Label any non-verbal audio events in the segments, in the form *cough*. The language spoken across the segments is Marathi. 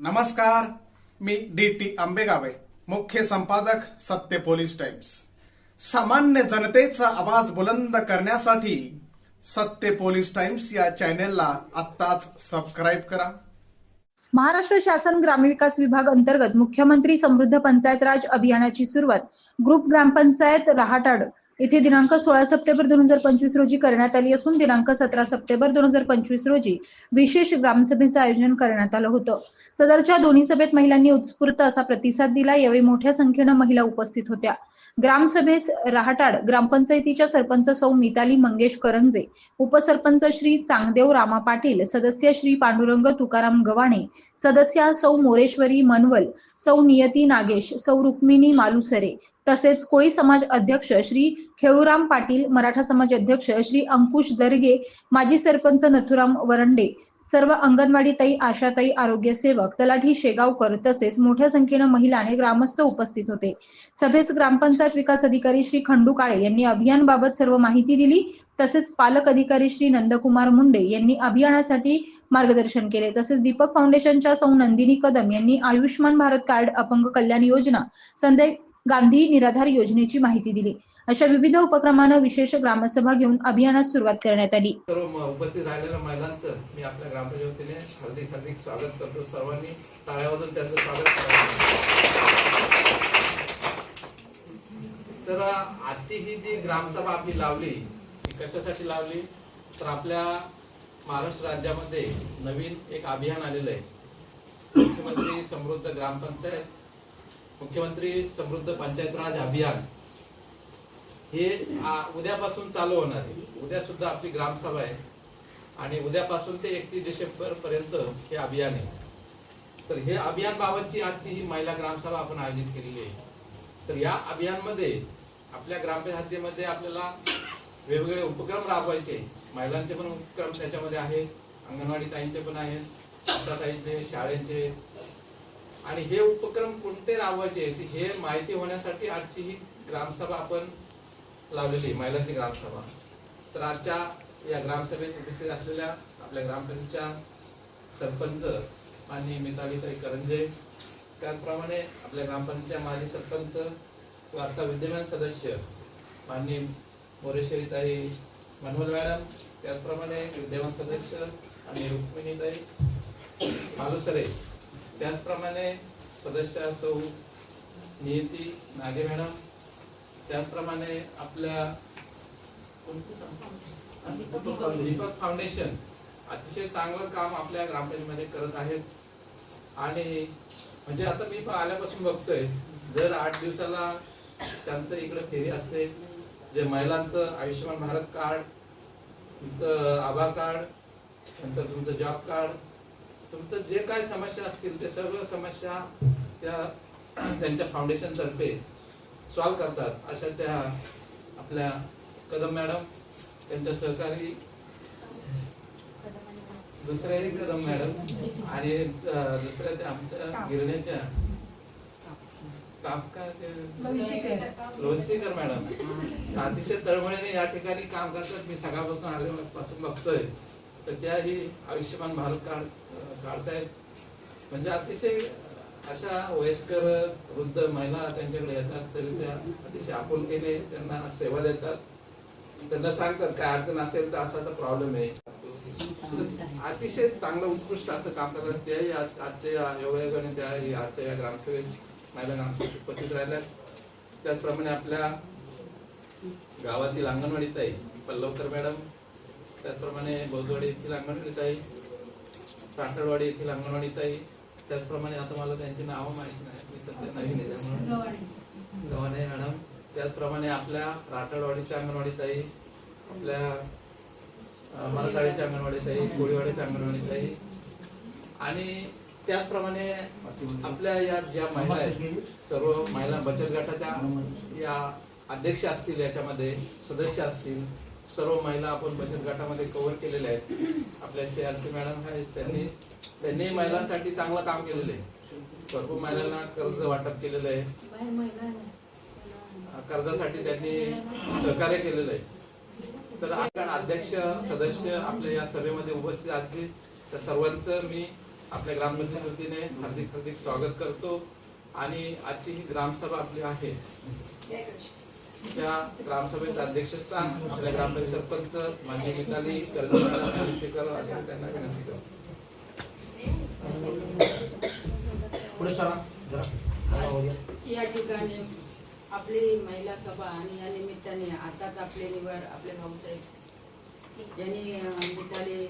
नमस्कार मी डी टी आंबेगावे मुख्य संपादक सत्य पोलीस टाइम्स. सामान्य जनतेचा आवाज बुलंद करण्यासाठी सत्य पोलीस टाइम्स या चॅनेलला आत्ताच सबस्क्राईब करा. महाराष्ट्र शासन ग्रामविकास विभाग अंतर्गत मुख्यमंत्री समृद्ध पंचायत राज अभियानाची सुरुवात ग्रुप ग्रामपंचायत रहाटाड इथे दिनांक सोळा सप्टेंबर दोन हजार पंचवीस रोजी करण्यात आली असून दिनांक सतरा सप्टेंबर दोन हजार पंचवीस रोजी विशेष ग्रामसभेचं आयोजन करण्यात आलं होतं. सदरच्या दोन्ही सभेत महिलांनी उत्स्फूर्त असा प्रतिसाद दिला. यावेळी मोठ्या संख्येनं महिला उपस्थित होत्या. ग्रामसभेस रहाटाड ग्रामपंचायतीच्या सरपंच सौ मिताली मंगेश करंजे उपसरपंच श्री चांगदेव रामा पाटील सदस्य श्री पांडुरंग तुकाराम गवाणे सदस्या सौ मोरेश्वरी मनवल सौ नियती नागेश सौ रुक्मिणी मालुसरे तसेच कोळी समाज अध्यक्ष श्री खेळूराम पाटील मराठा समाज अध्यक्ष श्री अंकुश दर्गे माजी सरपंच नथुराम वरंडे सर्व अंगणवाडी ताई आशाताई आरोग्य सेवक तलाठी शेगावकर तसेच मोठ्या संख्येनं महिला आणि ग्रामस्थ उपस्थित होते. सभेस ग्रामपंचायत विकास अधिकारी श्री खंडू काळे यांनी अभियानबाबत सर्व माहिती दिली. तसेच पालक अधिकारी श्री नंदकुमार मुंडे यांनी अभियानासाठी मार्गदर्शन केले. तसेच दीपक फाउंडेशनच्या सौ नंदिनी कदम यांनी आयुष्यमान भारत कार्ड अपंग कल्याण योजना संदेश गांधी निराधार योजनेची माहिती दिली. अशा विविध उपक्रमानं विशेष ग्रामसभा घेऊन अभियानास सुरुवात करण्यात आली. सर्व उपस्थित राहिलेल्या महिलांचं मी आपल्या ग्रामपंचायत हार्दिक हार्दिक स्वागत करतो. सर्वांनी टाळ्या वाजून त्यांचं स्वागत तर आजची ही जी ग्रामसभा आपली लावली ती कशासाठी लावली? तर आपल्या महाराष्ट्र राज्यामध्ये नवीन एक अभियान आलेलं आहे. मुख्यमंत्री समृद्ध ग्रामपंचायत मुख्यमंत्री समृद्ध पंचायत राज अभियान हे उद्यापासून चालू होणार आहे. उद्या सुद्धा आपली ग्रामसभा आहे. आणि उद्यापासून ते एकतीस डिसेंबर पर्यंत हे अभियान आहे. तर हे अभियान बाबतची आजची ही महिला ग्रामसभा आपण आयोजित केलेली आहे. तर या अभियानमध्ये आपल्या ग्रामपंचायतीमध्ये आपल्याला वेगवेगळे उपक्रम राबवायचे. महिलांचे पण उपक्रम त्याच्यामध्ये आहेत. अंगणवाडी ताईंचे पण आहेत. ताईंचे शाळेचे आणि हे उपक्रम कोणते राबवायचे हे माहिती होण्यासाठी आजची ही ग्रामसभा आपण लावलेली महिलांची ग्रामसभा. तर आजच्या या ग्रामसभेत उपस्थित असलेल्या आपल्या ग्रामपंचायतच्या सरपंच आणि मितालीताई करंजे त्याचप्रमाणे आपल्या ग्रामपंचायत माजी सरपंच व आता विद्यमान सदस्य माननीय मोरेश्वरीताई मनोहर मॅडम त्याचप्रमाणे विद्यमान सदस्य आणि रुक्मिणीताई मालुसरे त्याचप्रमाणे सदस्य सौ नियती नागे मॅडम त्याचप्रमाणे आपल्या दीपक फाउंडेशन अतिशय चांगलं काम आपल्या ग्रामपंचायतीमध्ये करत आहेत. आणि म्हणजे आता मी पण आल्यापासून बघतोय दर आठ दिवसाला त्यांचं इकडे फेरी असते. जे महिलांचं आयुष्यमान भारत कार्ड तुमचं आभा कार्ड नंतर तुमचं जॉब कार्ड तुमचं जे काय समस्या असतील ते सर्व समस्या त्या *clears throat* त्यांच्या फाउंडेशन तर्फे सॉल्व करतात. अशा त्या आपल्या कदम मॅडम त्यांच्या सहकारी दुसऱ्याही कदम मॅडम आणि दुसऱ्या त्या आमच्या गिरण्याच्या लोणशीकर मॅडम. अतिशय तळमळीने या ठिकाणी काम करतात. मी सकाळपासून आल्यापासून बघतोय. तर त्याही आयुष्यमान भारत कार्ड अं, काढतायत म्हणजे अतिशय अशा वयस्कर वृद्ध महिला त्यांच्याकडे येतात तरी त्या अतिशय आपुलकीने त्यांना सेवा देतात. त्यांना सांगतात काय अडचण असेल तर असा प्रॉब्लेम आहे. अतिशय चांगलं उत्कृष्ट असं काम करतात. त्याही आजच्या या योगायोगाने त्या आजच्या या ग्रामसभेस महिला ग्रामसभेत उपस्थित राहिल्या त्याचप्रमाणे आपल्या गावातील अंगणवाडीत आहे पल्लवकर मॅडम. त्याचप्रमाणे बौद्धवाडी येथील अंगणवाडीत आहे. साठरवाडी येथील अंगणवाडी ताई त्याचप्रमाणे आता मला त्यांची नावं माहिती नाही. मी सध्या नवीन आहे त्यामुळे. गव्हाणे. मॅडम. त्याचप्रमाणे आपल्या राठडवाडीच्या अंगणवाडी ताई आपल्या मराठवाड्याच्या अंगणवाडी ताई कोळीवाड्याच्या अंगणवाडी ताई आणि त्याचप्रमाणे आपल्या या ज्या महिला आहेत सर्व महिला बचत गटाच्या या अध्यक्ष असतील याच्यामध्ये सदस्य असतील सर्व महिला आपण बचत गटामध्ये कव्हर केलेल्या आहेत. आपल्या सी मॅडम आहेत त्यांनी त्यांनी महिलांसाठी चांगलं काम केलेलं आहे. भरपूर महिलांना कर्ज वाटप केलेलं आहे. कर्जासाठी त्यांनी सहकार्य केलेलं आहे. तर आपण अध्यक्ष सदस्य आपल्या या सभेमध्ये उपस्थित असतील तर सर्वांचं मी आपल्या ग्रामपंचायत वतीने हार्दिक हार्दिक स्वागत करतो. आणि आजची ही ग्रामसभा आपली आहे. त्या ग्रामसभेचं अध्यक्षस्थान आपल्या ग्रामपंचायत सरपंच मान्य मिताली असं त्यांना विनंती करतो. पुढे चला जरा. या ठिकाणी आपली महिला सभा आणि या निमित्ताने आताच आपले निवड आपले भाऊसाहेब यांनी मिताली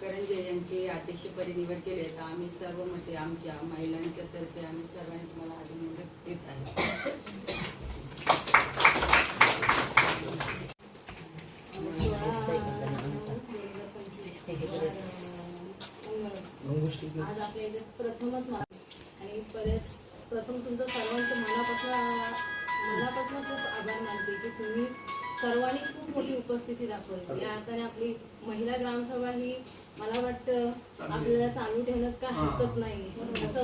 करंजे यांची अध्यक्षपदी निवड केली. तर आम्ही सर्व मते आमच्या महिलांच्या तर्फे आम्ही सर्वांनी तुम्हाला अभिनंदन देत आहे. आज आपल्या इथे प्रथमच मा- आणि परत प्रथम तुमचं सर्वांचं मनापासून मनापासून खूप आभार मानते की तुम्ही सर्वांनी खूप मोठी उपस्थिती दाखवली. या अर्थाने आपली महिला ग्रामसभा ही मला वाटतं आपल्याला चालू ठेवण्यात काय हरकत नाही. असं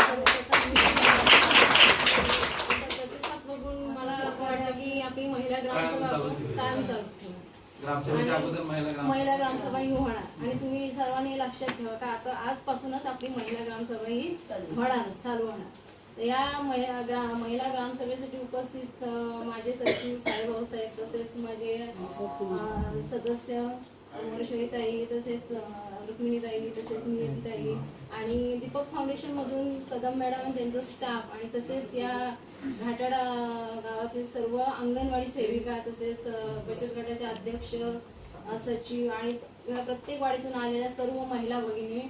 की आपली महिला ग्रामसभा कायम चालू ग्रामसभेच्या अगोदर महिला ग्राम महिला ग्रामसभा ही होणार. आणि तुम्ही सर्वांनी लक्षात ठेवा का आता आजपासूनच आपली महिला ग्रामसभा ही होणार चालू होणार. या महिला ग्रा महिला ग्रामसभेसाठी उपस्थित माझे सचिव भाऊ साहेब तसेच माझे सदस्य ताई तसेच रुक्मिणीताई तसेच नियतीताई आणि दीपक फाउंडेशन मधून कदम मॅडम आणि त्यांचा स्टाफ आणि तसेच या घाटाडा गावातील सर्व अंगणवाडी सेविका तसेच बचत गटाचे अध्यक्ष सचिव आणि प्रत्येक वाडीतून आलेल्या सर्व महिला भगिनी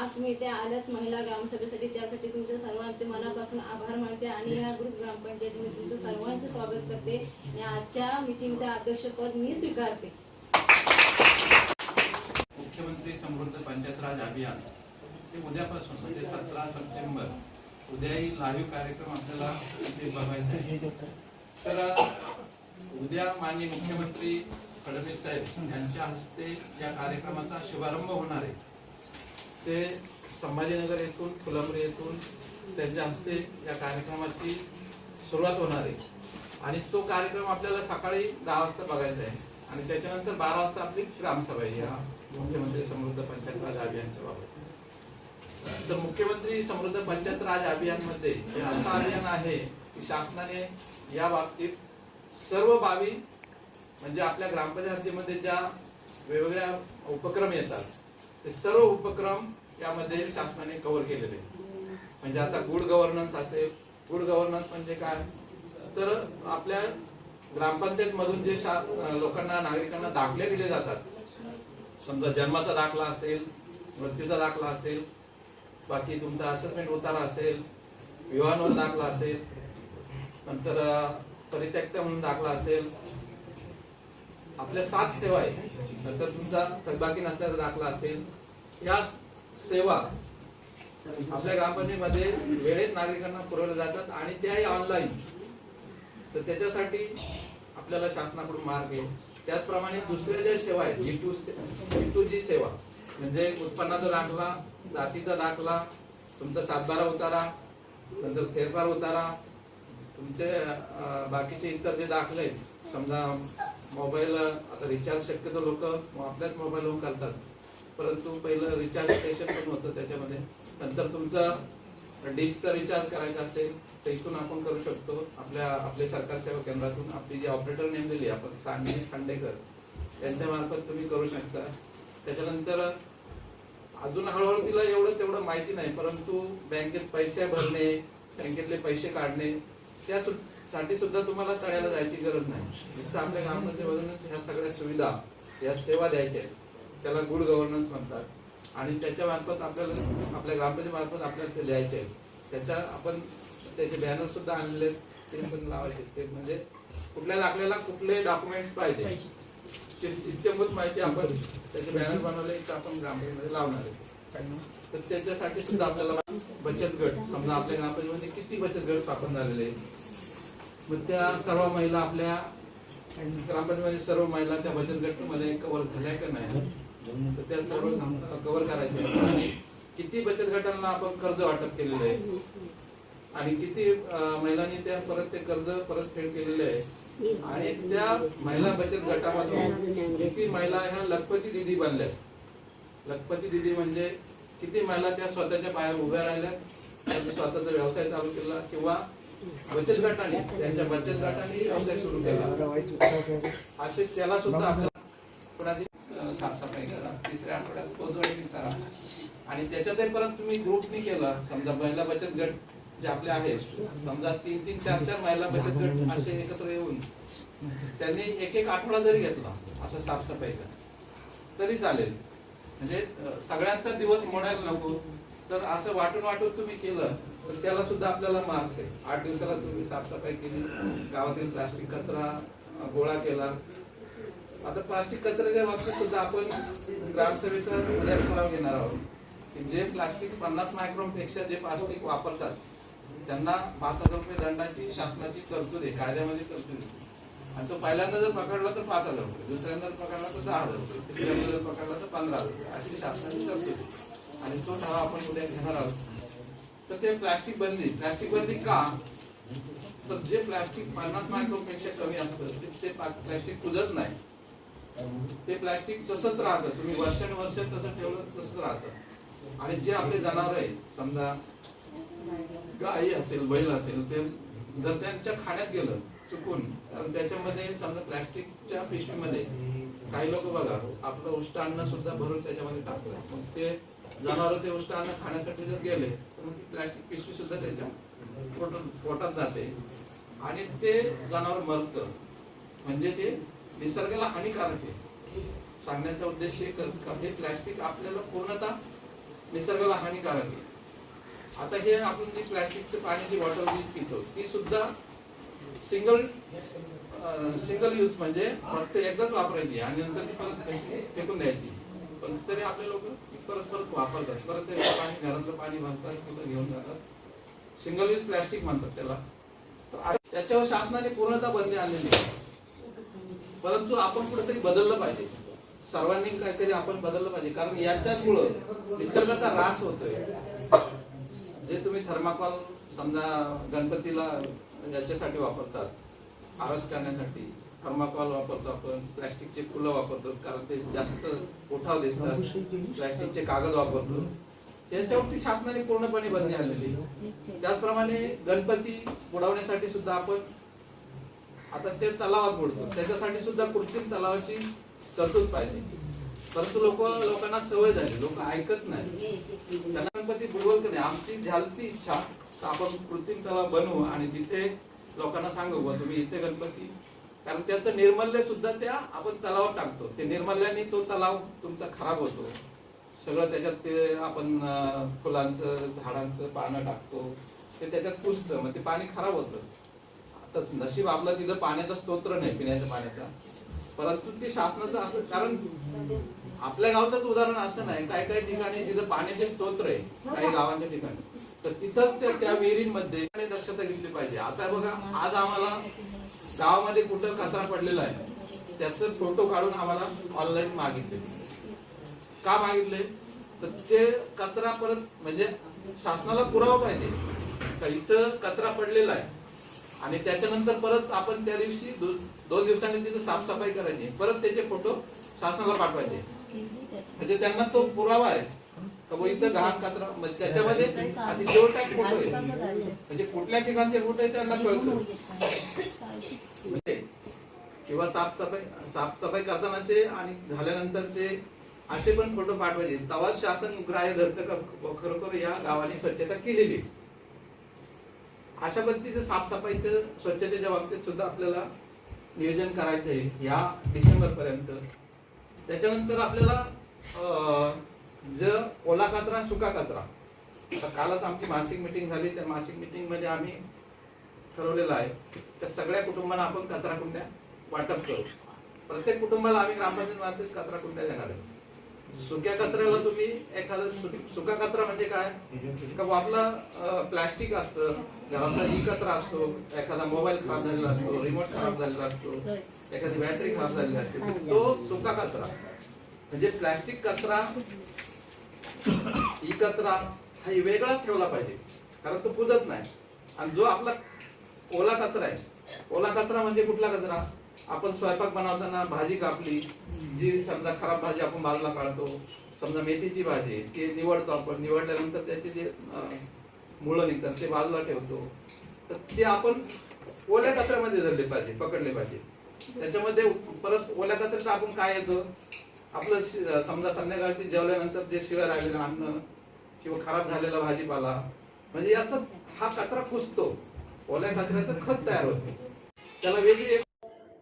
आज तुम्ही इथे आल्यात महिला ग्रामसभेसाठी त्यासाठी तुमच्या सर्वांचे मनापासून आभार मानते आणि या ग्रुप ग्रामपंचायतीने तुमचं सर्वांचं स्वागत करते. आणि आजच्या मिटिंगचं अध्यक्षपद मी स्वीकारते. मुख्यमंत्री समृद्ध पंचायत राज अभियान. ते उद्यापासून म्हणजे सतरा सप्टेंबर उद्याही लाईव्ह कार्यक्रम आपल्याला इथे बघायचा आहे. तर उद्या माननीय मुख्यमंत्री फडणवीस साहेब यांच्या हस्ते या कार्यक्रमाचा शुभारंभ होणार आहे. ते संभाजीनगर येथून फुलंब्री येथून त्यांच्या हस्ते या कार्यक्रमाची सुरुवात होणार आहे. आणि तो कार्यक्रम आपल्याला सकाळी दहा वाजता बघायचा आहे. आणि त्याच्यानंतर बारा वाजता आपली ग्रामसभा आहे. या मुख्यमंत्री समृद्ध पंचायत राज अभियानच्या बाबत तर मुख्यमंत्री समृद्ध पंचायत राज अभियानमध्ये असं अभियान आहे की शासनाने या बाबतीत सर्व बाबी म्हणजे आपल्या ग्रामपंचायतीमध्ये ज्या वेगवेगळ्या उपक्रम येतात ते सर्व उपक्रम यामध्ये शासनाने कव्हर केलेले म्हणजे आता गुड गव्हर्नन्स असेल गुड गव्हर्नन्स म्हणजे काय? तर आपल्या ग्रामपंचायत मधून जे शा- लोकांना नागरिकांना दाखले दिले जातात. समजा जन्माचा दाखला असेल मृत्यूचा दाखला असेल बाकी तुमचा असेसमेंट उतारा असेल विवाह नोंद दाखला असेल नंतर परित्यक्त म्हणून दाखला असेल आपल्या सात सेवा आहे नंतर तुमचा थकबाकी नसल्याचा दाखला असेल या सेवा आपल्या ग्रामपंचायतीमध्ये वेळेत नागरिकांना पुरवल्या जातात आणि त्याही ऑनलाईन तर त्याच्यासाठी आपल्याला शासनाकडून मार्ग आहे. त्याचप्रमाणे दुसऱ्या ज्या सेवा आहेत जी टू जी टू जी सेवा म्हणजे उत्पन्नाचा दाखला जातीचा दाखला तुमचा सातबारा उतारा नंतर फेरफार उतारा तुमचे बाकीचे इतर जे दाखले आहेत समजा मोबाईल आता रिचार्ज शक्यतो लोक आपल्याच मोबाईलवरून करतात. परंतु पहिलं रिचार्ज स्टेशन पण होतं त्याच्यामध्ये. नंतर तुमचं डिशचा रिचार्ज करायचं असेल तर इथून आपण करू शकतो. आपल्या आपले सरकार सेवा केंद्रातून आपली जी ऑपरेटर नेमलेली आहे आपण सांगे खांडेकर यांच्यामार्फत तुम्ही करू शकता. त्याच्यानंतर अजून हळूहळू तिला एवढं तेवढं माहिती नाही परंतु बँकेत पैसे भरणे बँकेतले पैसे काढणे त्या साठी सुद्धा तुम्हाला तळ्याला जायची गरज नाही. नुसतं आपल्या ग्रामपंचायतीमधूनच ह्या सगळ्या सुविधा या सेवा द्यायच्या आहेत. त्याला गुड गव्हर्नन्स म्हणतात. आणि त्याच्या मार्फत आपल्याला आपल्या ग्रामपंचायत मार्फत आपल्याला ते आहेत. त्याच्या आपण त्याचे बॅनर सुद्धा आणलेले आहेत. ते पण लावायचे ते म्हणजे कुठल्या आपल्याला कुठले डॉक्युमेंट्स पाहिजे. ते सिस्टमभूत माहिती आपण त्याचे बॅनर बनवले तर आपण ग्रामपंचायतीमध्ये लावणार आहे. तर त्याच्यासाठी सुद्धा आपल्याला बचत गट समजा आपल्या ग्रामपंचायतीमध्ये किती बचत गट स्थापन झालेले आहेत? मग त्या सर्व महिला आपल्या ग्रामपंचायतीमध्ये सर्व महिला त्या बचत गटमध्ये कव्हर झाल्या का नाही? तर त्या सर्व कव्हर करायच्या आणि किती बचत गटांना आपण कर्ज वाटप केलेलं आहे? आणि किती महिलांनी त्या परत ते कर्ज परतफेड केलेले आहे? आणि त्या महिला बचत गटामधून किती महिला ह्या लखपती दिदी बनल्या लखपती दिदी म्हणजे किती महिला त्या स्वतःच्या पायावर उभ्या राहिल्या त्यांनी स्वतःचा व्यवसाय चालू केला किंवा बचत गटाने त्यांच्या बचत गटाने व्यवसाय सुरू केला? असे त्याला सुद्धा आपल्याला कोणाची साफसफाई करा तिसऱ्या आठवड्यात पोचवणी करा. आणि त्याच्यातही परत तुम्ही ग्रुपनी केला समजा महिला बचत गट जे आपले आहेत. समजा तीन तीन चार चार महिला बचत गट असे एकत्र येऊन त्यांनी एक एक आठवडा जरी घेतला असं साफसफाईचा तरी चालेल. म्हणजे सगळ्यांचा दिवस मोडायला नको. तर असं वाटून वाटून तुम्ही केलं तर त्याला सुद्धा आपल्याला मार्क्स आहे. आठ दिवसाला तुम्ही साफसफाई केली गावातील प्लास्टिक कचरा गोळा केला. आता प्लास्टिक कचऱ्याच्या बाबतीत सुद्धा आपण ग्रामसभेचा उद्या ठराव घेणार आहोत. जे प्लास्टिक पन्नास मायक्रॉनपेक्षा जे प्लास्टिक वापरतात त्यांना पाच हजार रुपये दंडाची शासनाची तरतूद आहे कायद्यामध्ये तरतूद आहे. आणि तो पहिल्यांदा जर पकडला तर पाच हजार रुपये दुसऱ्यांदा जर पकडला तर दहा हजार रुपये तिसऱ्यांदा जर पकडला तर पंधरा हजार रुपये अशी शासनाची तरतूद आहे. आणि तो ठराव आपण उद्या घेणार आहोत. तर ते प्लास्टिक बंदी प्लास्टिक बंदी का? तर जे प्लास्टिक पन्नास मायक्रोपेक्षा कमी असतं ते- ते प्लास्टिक कुजत नाही. ते प्लास्टिक तसंच राहतं तुम्ही वर्षानुवर्ष तसं ठेवलं तसंच राहतं. आणि जे आपले जनावर आहेत समजा गाई असेल बैल असेल ते जर त्यांच्या खाण्यात गेलं चुकून कारण त्याच्यामध्ये समजा प्लॅस्टिकच्या पिशवीमध्ये काही लोक बघा आपलं उष्ट अन्न सुद्धा भरून त्याच्यामध्ये टाकलं. मग ते जनावर ते उष्ट अन्न खाण्यासाठी जर गेले तर मग ती प्लॅस्टिक पिशवी सुद्धा त्याच्या पोटात पोटात जाते. आणि ते जनावर मरतं. म्हणजे ते निसर्गाला हानिकारक आहे. सांगण्याचा उद्देश हे प्लॅस्टिक आपल्याला पूर्णतः निसर्गाला हानिकारक आहे. आता हे आपण जी प्लॅस्टिकचं पाण्याची बॉटल जी पितो ती सुद्धा सिंगल सिंगल यूज म्हणजे फक्त एकदाच वापरायची आणि नंतर ती परत फेकून द्यायची. पण तरी आपले लोक परत परत वापरतात. परत ते पाणी घरातलं पाणी भरतात कुठं घेऊन जातात. सिंगल यूज प्लॅस्टिक म्हणतात त्याला. त्याच्यावर शासनाने पूर्णतः बंदी आणलेली आहे. परंतु आपण कुठेतरी बदललं पाहिजे. सर्वांनी काहीतरी आपण बदललं पाहिजे. कारण याच्यामुळं निसर्गाचा ऱ्हास होतोय. जे तुम्ही थर्माकॉल समजा गणपतीला याच्यासाठी वापरतात आरस करण्यासाठी थर्माकॉल वापरतो आपण प्लॅस्टिकचे फुलं वापरतो कारण ते जास्त उठाव दिसतात प्लॅस्टिकचे कागद वापरतो. त्याच्यावरती शासनाने पूर्णपणे बंदी आणलेली त्याचप्रमाणे गणपती बुडवण्यासाठी सुद्धा आपण आता ते तलावात बुडतो. त्याच्यासाठी सुद्धा कृत्रिम तलावाची तरतूद पाहिजे. परंतु लोक लोकांना सवय झाली. लोक ऐकत नाही. त्यांना गणपती बुडवल की नाही. आमची झालती इच्छा तर आपण कृत्रिम तलाव बनवू आणि तिथे लोकांना सांगू बा तुम्ही इथे गणपती कारण त्याचं निर्मल्य सुद्धा त्या आपण तलावात टाकतो. ते निर्मल्याने तो तलाव तुमचा खराब होतो. सगळं त्याच्यात ते आपण फुलांचं झाडांचं पानं टाकतो. ते त्याच्यात पुसतं. मग ते पाणी खराब होतं. आता नशीब आपलं तिथं पाण्याचा स्तोत्र नाही पिण्याच्या पाण्याचा. परंतु ते शासनाचं असं कारण आपल्या गावचंच उदाहरण असं नाही. काही काही ठिकाणी जिथं पाण्याचे स्तोत्र आहे काही गावांच्या ठिकाणी तर तिथंच त्या विहिरींमध्ये दक्षता घेतली पाहिजे. आता बघा आज आम्हाला गावामध्ये कुठं कचरा पडलेला आहे त्याचं फोटो काढून आम्हाला ऑनलाईन मागितले. का मागितले? तर ते कचरा परत म्हणजे शासनाला पुरावा पाहिजे. का इथं कचरा पडलेला आहे? आणि त्याच्यानंतर परत आपण त्या दिवशी दोन दिवसांनी तिथे साफसफाई करायची. परत त्याचे फोटो शासनाला पाठवायचे. म्हणजे त्यांना तो पुरावा आहे. का इथं घाण कचरा म्हणजे त्याच्यामध्ये आधी जेवढा फोटो आहे म्हणजे कुठल्या ठिकाणचे फोटो आहे त्यांना कळतो. म्हणजे किंवा साफसफाई साफसफाई करतानाचे आणि झाल्यानंतरचे असे पण फोटो पाठवायचे. तवा शासन ग्राह्य धरतं का खरोखर या गावाने स्वच्छता केलेली आहे. अशा पद्धतीचं साफसफाईचं स्वच्छतेच्या बाबतीत सुद्धा आपल्याला नियोजन करायचं आहे या डिसेंबर पर्यंत त्याच्यानंतर आपल्याला अं, ज ओला कचरा सुका कचरा. कालच आमची मासिक मिटिंग झाली त्या मासिक मिटिंगमध्ये आम्ही ठरवलेलं आहे त्या सगळ्या कुटुंबांना आपण कचरा कुंड्या वाटप करू. प्रत्येक कुटुंबाला आम्ही ग्रामपंचायत मार्फत कचरा कुंड्या देणार आहे. सुक्या कचऱ्याला तुम्ही एखादं सुका कचरा म्हणजे काय? का आपला प्लास्टिक असतं घरातला ई कचरा असतो एखादा मोबाईल खराब झालेला असतो रिमोट खराब झालेला असतो एखादी बॅटरी खराब झालेली असते तो सुका कचरा. म्हणजे प्लास्टिक कचरा ई कचरा हा वेगळा वेगळाच ठेवला पाहिजे कारण तो पुजत नाही. आणि जो आपला ओला कचरा आहे ओला कचरा म्हणजे कुठला कचरा? आपण स्वयंपाक बनवताना भाजी कापली जी समजा खराब भाजी आपण बाजूला काढतो समजा मेथीची भाजी ती निवडतो आपण निवडल्यानंतर त्याचे जे मुळं निघतात ते बाजूला ठेवतो. तर ते आपण ओल्या कचऱ्यामध्ये धरले पाहिजे पकडले पाहिजे. त्याच्यामध्ये परत ओल्या कचऱ्याचं आपण काय येतं? आपलं शि- समजा संध्याकाळची जेवल्यानंतर जे शिळं राहिलेलं अन्न किंवा खराब झालेला भाजीपाला म्हणजे याचा हा कचरा कुसतो ओल्या कचऱ्याचं खत तयार होतं. त्याला वेगळी एक